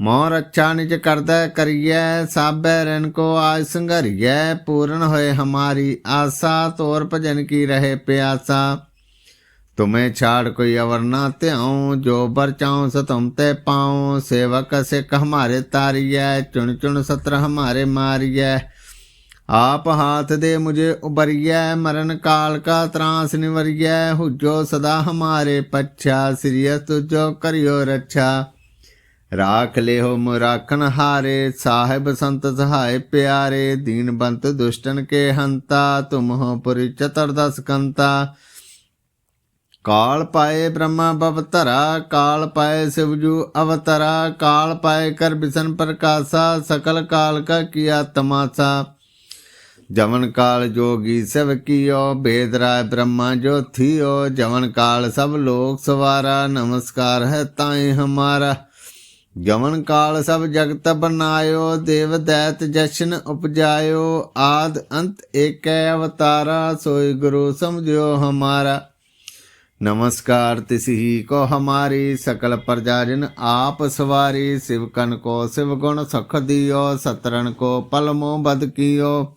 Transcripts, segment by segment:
ਮੋਹ ਰੱਛਾ ਨਿਜ ਕਰਦਾ ਕਰੀਐ, ਸਾਬੈ ਰਣ ਕੋ ਆਜ ਸੰਘਰੀਐ, ਪੂਰਨ ਹੋਏ ਹਮਾਰੀ ਆਸਾ, ਤੋਰ ਭਜਨ ਕੀ ਰਹੇ ਪਿਆਸਾ। ਤੁਮੇ ਛਾੜ ਕੋਈ ਅਵਰ ਨਾ ਧਿਆਉ, ਜੋ ਬਰ ਚਾਉ ਸ ਤੁਮ ਤੇ ਪਾਉ, ਸੇਵਕ ਸਿੱਖ ਹਮਾਰੇ ਤਾਰੀਐ, ਚੁਣ ਚੁਣ ਸਤਰ ਹਮਾਰੇ ਮਾਰੀਐ। ਆਪ ਹਾਥ ਦੇ ਮੁਝੇ ਉਬਰੀਐ ਮਰਨ ਕਾਲ ਕਾ ਤਰਾਸ ਨਿਵਰੀਐ, ਹੁਜੋ ਸਦਾ ਹਮਾਰੇ ਪੱਛਾ ਸਿਰਿਯ ਤੁਜੋ ਕਰਿਓ ਰੱਛਾ। ਰਾਖ ਲਿਓ ਮੁਰਾਖਣ ਹਾਰੇ ਸਾਹਿਬ ਸੰਤ ਸਹਾਇ ਪਿਆਰੇ ਦੀਨਬੰਤ ਦੁਸ਼ਟਨ ਕੇ ਹੰਤਾ ਤੁਮ ਹੋ ਪੁਰੀ ਚਤਰ ਦਸ ਕੰਤਾ ਕਾਲ ਪਾਏ ਬ੍ਰਹਮਾ ਬਵਤਰਾ ਕਾਲ ਪਾਏ ਸਿਵਜੂ ਅਵਤਰਾ ਕਾਲ ਪਾਏ ਕਰ ਬਿਸਨ ਪ੍ਰਕਾਸ਼ਾ ਸਕਲ ਕਾਲ ਕਾ ਕੀਆ ਤਮਾਸ਼ਾ जवन काल जोगी सब कियो भेद राय ब्रह्मा जो थियो जवन काल सब लोक सवारा नमस्कार है ताई हमारा ਗਮਨ ਕਾਲ ਸਭ ਜਗਤ ਬਨਾਇਓ ਦੇਵ ਦੈਤ ਜਸ਼ਨ ਉਪਜਾਇਓ, ਆਦ ਅੰਤ ਏਕੈ ਅਵਤਾਰਾ, ਸੋਈ ਗੁਰੂ ਸਮਝਿਓ ਹਮਾਰਾ। ਨਮਸਕਾਰ ਤਿਸਹੀ ਕੋ ਹਮਾਰੀ, ਸਕਲ ਪ੍ਰਜਾਜਨ ਆਪ ਸਵਾਰੀ, ਸਿਵ ਕਨ ਕੋ ਸਿਵ ਗੁਣ ਸੁਖ ਦਿਓ ਸਤਰਨ ਕੋ ਪਲਮੋ ਬਦ ਕੀਓ।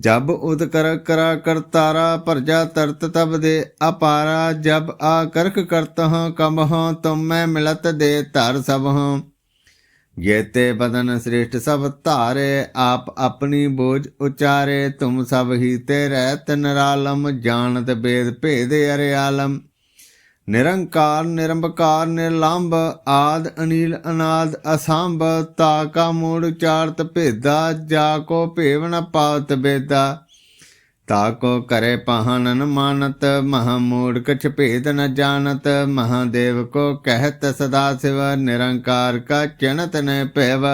ਜਬ ਉਦ ਕਰ ਕਰਾ ਕਰਤਾਰਾ ਪਰਜਾ ਤਰਤ ਤਬ ਦੇ ਅਪਾਰਾ, ਜਬ ਆ ਕਰਖ ਕਰਤ ਹਾਂ ਕਮ ਹਾਂ ਤੁਮ ਮੈਂ ਮਿਲਤ ਦੇ ਧਰ ਸਭ ਹਾਂ ਜੇਤੇ ਬਦਨ ਸ੍ਰੇਸ਼ਟ ਸਭ ਧਾਰੇ, ਆਪ ਆਪਣੀ ਬੋਝ ਉਚਾਰੇ, ਤੁਮ ਸਭ ਹੀ ਤੇ ਰਹਿਤ ਨਰਾਲਮ, ਜਾਣਤ ਬੇਦ ਭੇਦ ਅਰੇ ਆਲਮ ਨਿਰੰਕਾਰ, ਨਿਰੰਬਕਾਰ ਨਿਰਲੰਭ ਆਦ, ਅਨੀਲ, ਅਨਾਦ, ਅਸੰਭ, ਤਾ ਕਾ ਮੂੜ, ਚਾਰਤ ਭੇਦਾ, ਜਾ ਕੋ ਭੇਵ ਨ ਪਾਵਤ ਬੇਦਾ। ਤਾ ਕੋ ਕਰੇ ਪਹਨਨ ਮਾਨਤ, ਮਹਾ ਮੂੜ ਕਛ ਭੇਦ ਨ ਜਾਣਤ, ਮਹਾਦੇਵ ਕੋ ਕਹਿਤ ਸਦਾ ਸਿਵ, ਨਿਰੰਕਾਰ ਕਾ ਚਣਤ ਨ ਭੈਵ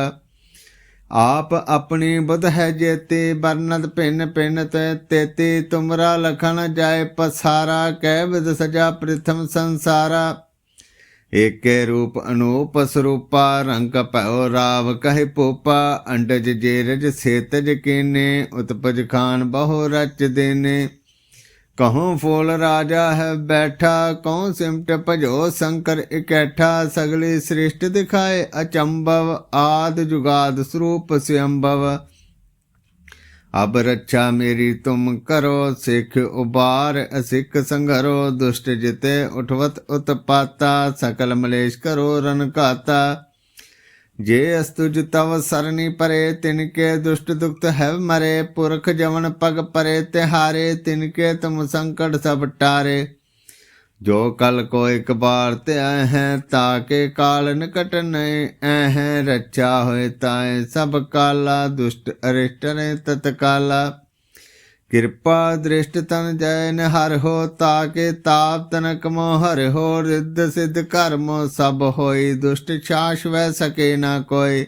ਆਪ ਆਪਣੀ ਬੁਧ ਹੈ ਜੇਤੇ ਬਰਨਦ ਭਿੰਨ ਭਿੰਨ ਤੇ ਤੇਤੀ ਤੁਮਰਾ ਲਖਨ ਜਾਏ ਪਸਾਰਾ ਕਹਿ ਵਿਦ ਸਜਾ ਪ੍ਰਥਮ ਸੰਸਾਰਾ। ਏਕੇ ਰੂਪ ਅਨੂਪ ਸਰੂਪਾ, ਰੰਗ ਭਉ ਰਾਵ ਕਹਿ ਪੋਪਾ, ਅੰਡਜ ਜੇਰਜ ਸੇਤਜ ਕੀਨੇ, ਉਤਪਜ ਖਾਨ ਬਹੁ ਰਚ ਦੇਨੇ। ਕਹੂੰ ਫੂਲ ਰਾਜਾ ਹੈ ਬੈਠਾ ਕਉ ਸਿਮਟ ਭਜੋ ਸ਼ੰਕਰ ਇਕੈਠਾ? ਸਗਲੀ ਸ੍ਰਿਸ਼ਟ ਦਿਖਾਏ ਅਚੰਭਵ, ਆਦ ਜੁਗਾਦ ਸਰੂਪ ਸਿਅੰਭਵ ਅਬ ਰੱਛਾ ਮੇਰੀ ਤੁਮ ਕਰੋ, ਸਿੱਖ ਉਬਾਰ ਅਸਿੱਖ ਸੰਘਰੋ, ਦੁਸ਼ਟ ਜਿਤੇ ਉਠਵਤ ਉਤਪਾਤਾ। ਸਕਲ ਮਲੇਸ਼ ਕਰੋ ਰਨ ਘਾਤਾ। ਜੇ ਅਸਤੁਜ ਤਵ ਸਰਨੀ ਪਰੇ, ਤਿਨਕੇ ਦੁਸ਼ਟ ਦੁਖਤ ਹੈ ਮਰੇ। ਪੁਰਖ ਜਵਨ ਪਗ ਪਰੇ, ਤਿਹਾਰੇ, ਤਿਨਕੇ ਤੁਮ ਸੰਕਟ ਸਭ ਟਾਰੇ। ਜੋ ਕਲ ਕੋ ਇੱਕ ਬਾਰ ਤੇ ਆਏ ਹੈ, ਤਾਕੇ ਕਾਲ ਨਿਕਟ ਨਏ ਐ ਹੈ। ਹੋਏ ਤਾਏ ਸਭ ਕਾਲਾ, ਦੁਸ਼ਟ ਅਰਿਸ਼ਟ ਨੇ ਤਤਕਾਲਾ। ਕਿਰਪਾ ਦ੍ਰਿਸ਼ਟ ਤਨ ਜੈ ਨ ਹਰ ਹੋ ਤਾਕੇ ਤਾਪ ਤਨਕ ਮੋ ਹਰ ਹੋ ਰਿੱਧ ਸਿਧ ਕਰਮ ਸਭ ਹੋਈ ਦੁਸ਼ਟ ਛਾਸ਼ ਵੈ ਸਕੇ ਨਾ ਕੋਈ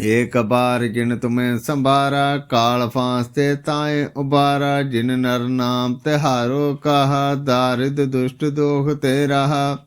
ਏਕ ਬਾਰ ਜਿਨ ਤੁਮੇ ਸੰਭਾਰਾ, ਕਾਲ ਫਾਂਸ ਤੇ ਤਾਏ ਉਬਾਰਾ, ਜਿਨ ਨਰ ਨਾਮ ਤਿਹਾਰੋ ਕਹਾ, ਦਾਰਿਦ ਦੁਸ਼ਟ ਦੋਖ ਤੇ ਰਹਾ।